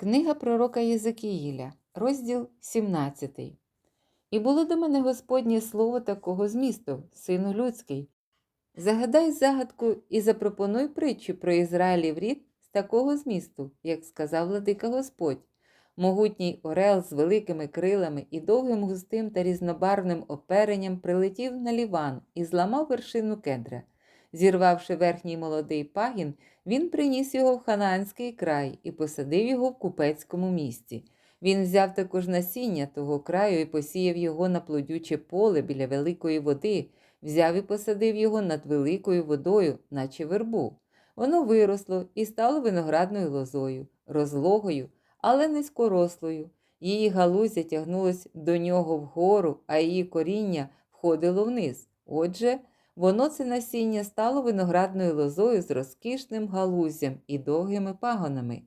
Книга пророка Єзекіїля, розділ 17. І було до мене Господнє слово такого змісту, сину людський. Загадай загадку і запропонуй притчу про Ізраїлів рід з такого змісту, як сказав владика Господь. Могутній орел з великими крилами і довгим густим та різнобарвним оперенням прилетів на ліван і зламав вершину кедра. Зірвавши верхній молодий пагін, він приніс його в ханаанський край і посадив його в купецькому місті. Він взяв також насіння того краю і посіяв його на плодюче поле біля великої води, взяв і посадив його над великою водою, наче вербу. Воно виросло і стало виноградною лозою, розлогою, але низькорослою. Її галузя тягнулось до нього вгору, а її коріння входило вниз. Отже, Воно це насіння стало виноградною лозою з розкішним галуздям і довгими пагонами.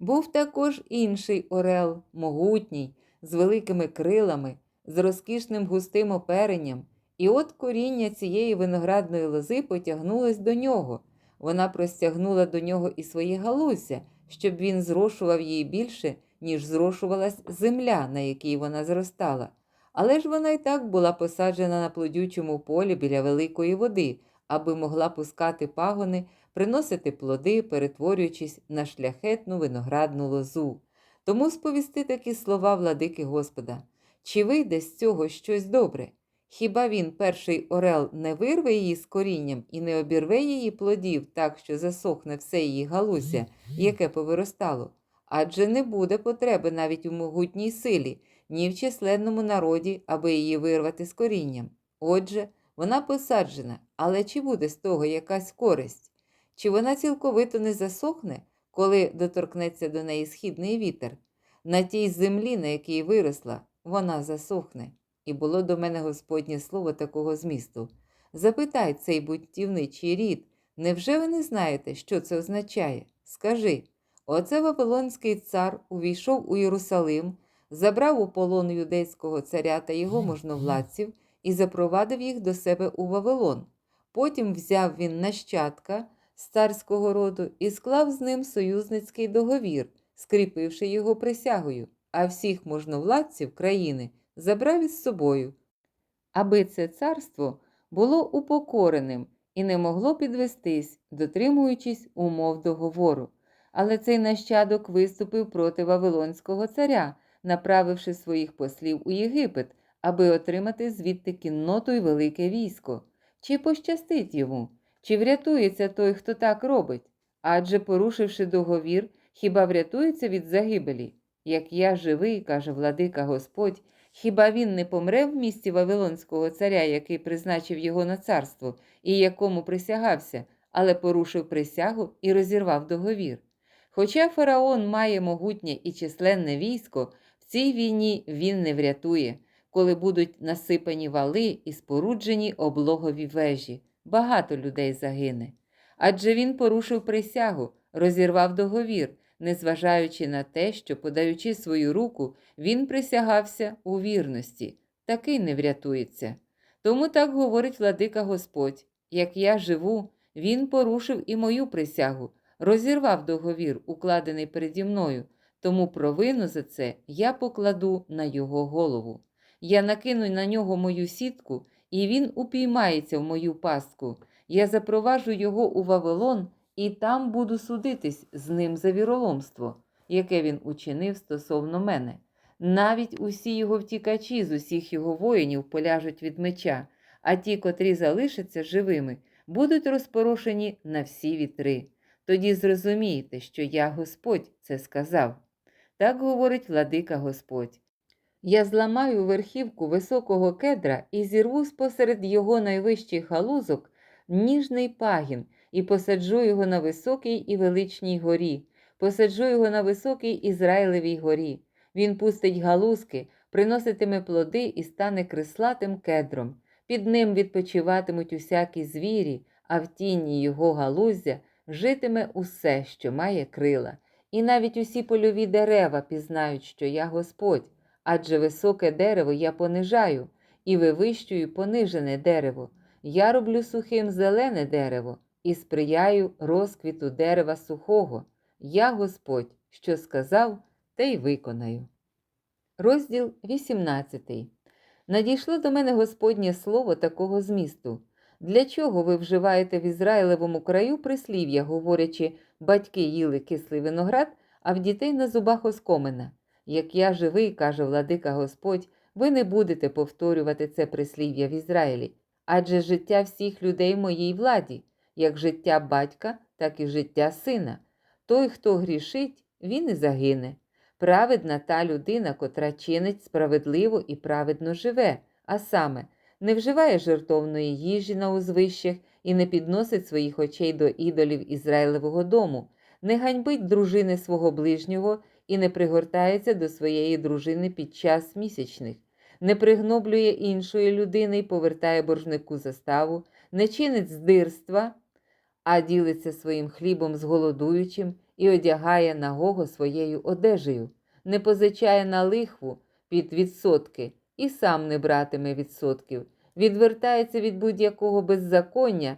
Був також інший орел, могутній, з великими крилами, з розкішним густим оперенням, і от коріння цієї виноградної лози потягнулось до нього. Вона простягнула до нього і своє галузя, щоб він зрошував її більше, ніж зрошувалась земля, на якій вона зростала. Але ж вона й так була посаджена на плодючому полі біля великої води, аби могла пускати пагони, приносити плоди, перетворюючись на шляхетну виноградну лозу. Тому сповісти такі слова владики Господа чи вийде з цього щось добре? Хіба він, перший орел, не вирве її з корінням і не обірве її плодів так, що засохне все її галузя, яке повиростало? Адже не буде потреби навіть у могутній силі ні в численному народі, аби її вирвати з корінням. Отже, вона посаджена, але чи буде з того якась користь? Чи вона цілковито не засохне, коли доторкнеться до неї східний вітер? На тій землі, на якій виросла, вона засохне. І було до мене Господнє слово такого змісту. Запитай цей буттівничий рід, невже ви не знаєте, що це означає? Скажи, оце Вавилонський цар увійшов у Єрусалим забрав у полон юдейського царя та його можновладців і запровадив їх до себе у Вавилон. Потім взяв він нащадка з царського роду і склав з ним союзницький договір, скріпивши його присягою, а всіх можновладців країни забрав із собою, аби це царство було упокореним і не могло підвестись, дотримуючись умов договору. Але цей нащадок виступив проти Вавилонського царя направивши своїх послів у Єгипет, аби отримати звідти кінноту й велике військо. Чи пощастить йому, чи врятується той, хто так робить? Адже, порушивши договір, хіба врятується від загибелі? Як я живий, каже владика Господь, хіба він не помре в місті Вавилонського царя, який призначив його на царство, і якому присягався, але порушив присягу і розірвав договір? Хоча фараон має могутнє і численне військо, цій війні він не врятує, коли будуть насипані вали і споруджені облогові вежі. Багато людей загине. Адже він порушив присягу, розірвав договір, незважаючи на те, що, подаючи свою руку, він присягався у вірності, такий не врятується. Тому так говорить владика Господь: як я живу, він порушив і мою присягу, розірвав договір, укладений переді мною, тому провину за це я покладу на його голову. Я накину на нього мою сітку, і він упіймається в мою пастку. Я запроваджу його у Вавилон, і там буду судитись з ним за віроломство, яке він учинив стосовно мене. Навіть усі його втікачі з усіх його воїнів поляжуть від меча, а ті, котрі залишаться живими, будуть розпорошені на всі вітри. Тоді зрозумієте, що я Господь це сказав. Так говорить владика Господь. Я зламаю верхівку високого кедра і зірву спосеред його найвищих галузок ніжний пагін і посаджу його на високій і величній горі, посаджу його на високій Ізраїлевій горі. Він пустить галузки, приноситиме плоди і стане крислатим кедром. Під ним відпочиватимуть усякі звірі, а в тіні його галуздя житиме усе, що має крила. І навіть усі польові дерева пізнають, що я Господь, адже високе дерево я понижаю і вивищую понижене дерево. Я роблю сухим зелене дерево і сприяю розквіту дерева сухого. Я Господь, що сказав, те й виконаю. Розділ 18. Надійшло до мене Господнє слово такого змісту. Для чого ви вживаєте в Ізраїлевому краю прислів'я, говорячи, батьки їли кислий виноград, а в дітей на зубах оскомина? Як я живий, каже владика Господь, ви не будете повторювати це прислів'я в Ізраїлі, адже життя всіх людей в моїй владі, як життя батька, так і життя сина. Той, хто грішить, він і загине. Праведна та людина, котра чинить справедливо і праведно живе, а саме не вживає жертовної їжі на узвищах і не підносить своїх очей до ідолів Ізраїлевого дому, не ганьбить дружини свого ближнього і не пригортається до своєї дружини під час місячних, не пригноблює іншої людини і повертає боржнику заставу, не чинить здирства, а ділиться своїм хлібом з голодуючим і одягає нагого своєю одежею, не позичає на лихву під відсотки і сам не братиме відсотків, відвертається від будь-якого беззаконня,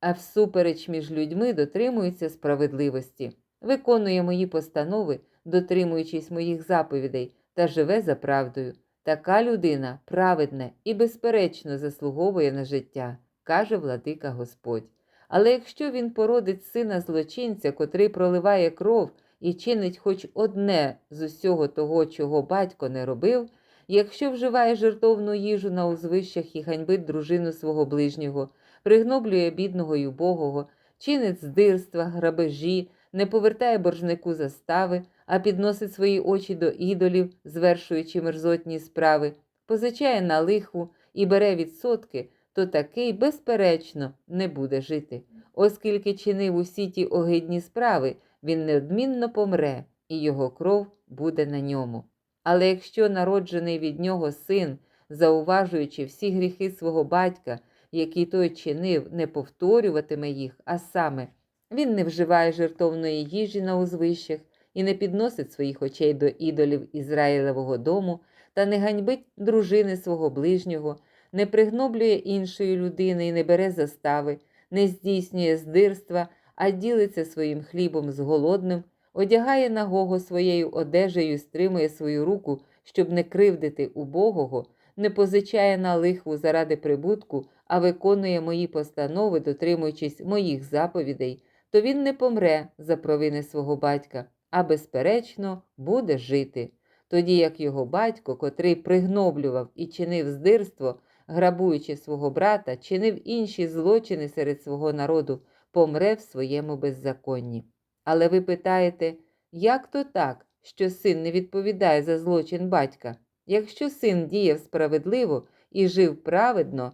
а всупереч між людьми дотримується справедливості, виконує мої постанови, дотримуючись моїх заповідей, та живе за правдою. Така людина праведна і безперечно заслуговує на життя, каже владика Господь. Але якщо він породить сина злочинця, котрий проливає кров і чинить хоч одне з усього того, чого батько не робив, якщо вживає жертовну їжу на узвищах і ганьбить дружину свого ближнього, пригноблює бідного й убогого, чинить здирства, грабежі, не повертає боржнику застави, а підносить свої очі до ідолів, звершуючи мерзотні справи, позичає на лихву і бере відсотки, то такий, безперечно, не буде жити. Оскільки чинив усі ті огидні справи, він неодмінно помре, і його кров буде на ньому. Але якщо народжений від нього син, зауважуючи всі гріхи свого батька, які той чинив, не повторюватиме їх, а саме він не вживає жертовної їжі на узвищах і не підносить своїх очей до ідолів Ізраїлевого дому та не ганьбить дружини свого ближнього, не пригноблює іншої людини і не бере застави, не здійснює здирства, а ділиться своїм хлібом з голодним, одягає нагого своєю одежею стримує свою руку, щоб не кривдити убогого, не позичає на лихву заради прибутку, а виконує мої постанови, дотримуючись моїх заповідей, то він не помре за провини свого батька, а безперечно буде жити. Тоді як його батько, котрий пригноблював і чинив здирство, грабуючи свого брата, чинив інші злочини серед свого народу, помре в своєму беззаконні. Але ви питаєте, як то так, що син не відповідає за злочин батька? Якщо син діяв справедливо і жив праведно,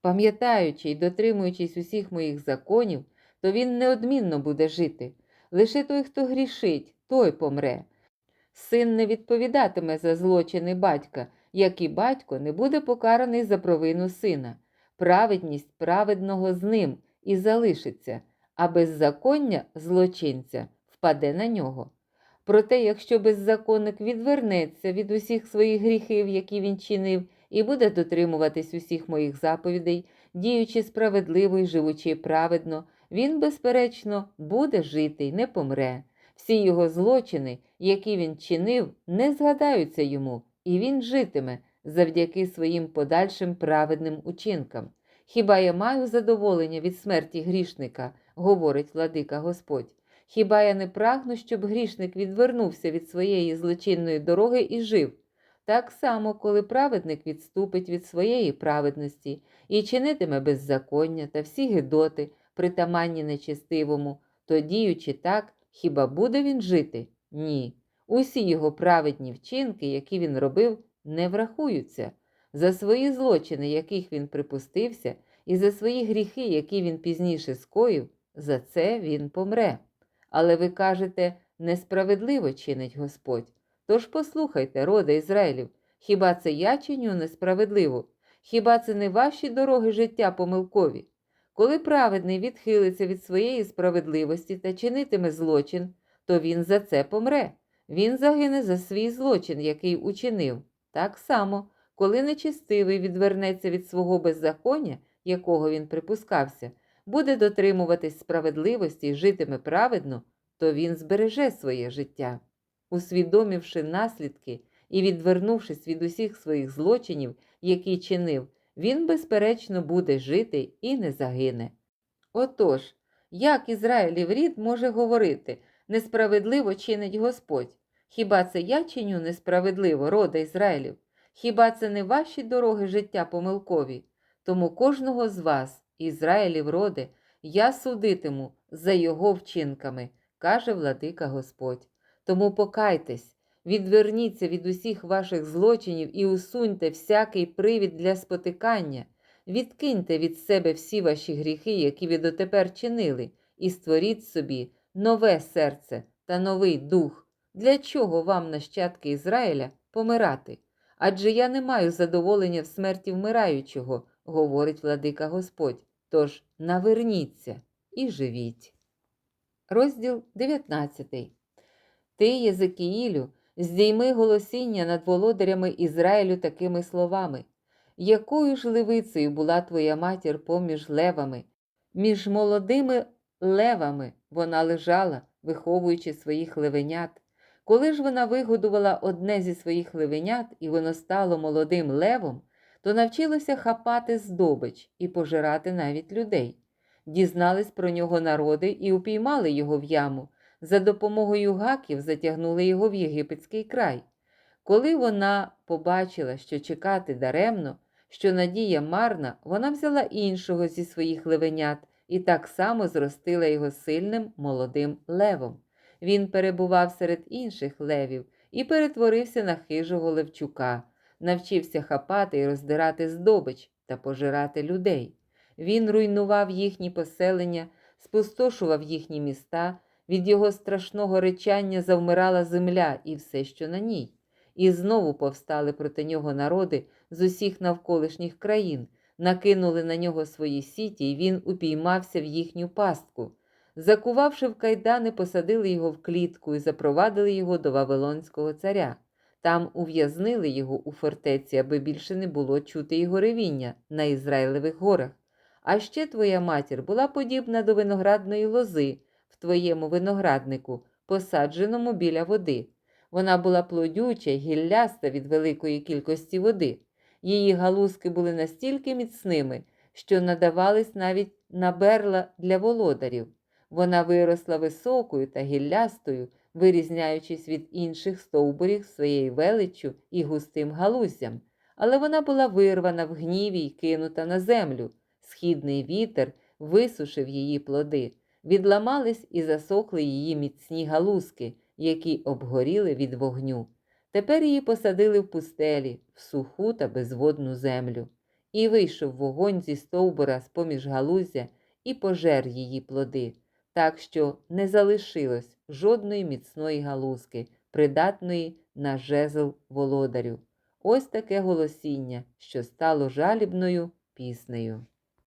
пам'ятаючи й дотримуючись усіх моїх законів, то він неодмінно буде жити. Лише той, хто грішить, той помре. Син не відповідатиме за злочини батька, як і батько не буде покараний за провину сина. Праведність праведного з ним і залишиться, а беззаконня злочинця впаде на нього. Проте, якщо беззаконник відвернеться від усіх своїх гріхів, які він чинив, і буде дотримуватись усіх моїх заповідей, діючи справедливо і живучи праведно, він, безперечно, буде жити й не помре. Всі його злочини, які він чинив, не згадаються йому, і він житиме завдяки своїм подальшим праведним учинкам. Хіба я маю задоволення від смерті грішника, говорить владика Господь. Хіба я не прагну, щоб грішник відвернувся від своєї злочинної дороги і жив? Так само, коли праведник відступить від своєї праведності і чинитиме беззаконня та всі гидоти, притаманні нечестивому, то діючи так, хіба буде він жити? Ні. Усі його праведні вчинки, які він робив, не врахуються. За свої злочини, яких він припустився, і за свої гріхи, які він пізніше скоїв, за це він помре. Але ви кажете, несправедливо чинить Господь. Тож послухайте, рода Ізраїлів, хіба це я чиню несправедливо? Хіба це не ваші дороги життя помилкові? Коли праведний відхилиться від своєї справедливості та чинитиме злочин, то він за це помре. Він загине за свій злочин, який учинив. Так само, коли нечистивий відвернеться від свого беззаконня, якого він припускався, буде дотримуватись справедливості і житиме праведно, то він збереже своє життя. Усвідомивши наслідки і відвернувшись від усіх своїх злочинів, які чинив, він, безперечно, буде жити і не загине. Отож, як Ізраїлів рід може говорити несправедливо чинить Господь? Хіба це я чиню несправедливо, рода Ізраїлів? Хіба це не ваші дороги життя помилкові? Тому кожного з вас, Ізраїлів роди, я судитиму за його вчинками, каже владика Господь. Тому покайтесь, відверніться від усіх ваших злочинів і усуньте всякий привід для спотикання, відкиньте від себе всі ваші гріхи, які ви дотепер чинили, і створіть собі нове серце та новий дух. Для чого вам, нащадки Ізраїля, помирати? Адже я не маю задоволення в смерті вмираючого, говорить владика Господь. Тож наверніться і живіть. Розділ 19. Ти, Єзекіїлю, здійми голосіння над володарями Ізраїлю такими словами. Якою ж левицею була твоя матір поміж левами? Між молодими левами вона лежала, виховуючи своїх левенят. Коли ж вона вигодувала одне зі своїх левенят, і воно стало молодим левом, то навчилося хапати здобич і пожирати навіть людей. Дізнались про нього народи і упіймали його в яму. За допомогою гаків затягнули його в єгипетський край. Коли вона побачила, що чекати даремно, що надія марна, вона взяла іншого зі своїх левенят і так само зростила його сильним молодим левом. Він перебував серед інших левів і перетворився на хижого левчука, навчився хапати і роздирати здобич та пожирати людей. Він руйнував їхні поселення, спустошував їхні міста, від його страшного речання завмирала земля і все, що на ній. І знову повстали проти нього народи з усіх навколишніх країн, накинули на нього свої сіті, і він упіймався в їхню пастку. Закувавши в кайдани, посадили його в клітку і запровадили його до Вавилонського царя. Там ув'язнили його у фортеці, аби більше не було чути його ревіння на Ізраїлевих горах. А ще твоя матір була подібна до виноградної лози в твоєму винограднику, посадженому біля води. Вона була плодюча гілляста від великої кількості води. Її галузки були настільки міцними, що надавались навіть на берла для володарів. Вона виросла високою та гіллястою, вирізняючись від інших стовбурів своєю величчю і густим галуздям, але вона була вирвана в гніві й кинута на землю. Східний вітер висушив її плоди, відламались і засохли її міцні галузки, які обгоріли від вогню. Тепер її посадили в пустелі, в суху та безводну землю. І вийшов вогонь зі стовбура з поміж галуздя і пожер її плоди, так що не залишилось жодної міцної галузки, придатної на жезл володарю. Ось таке голосіння, що стало жалібною піснею.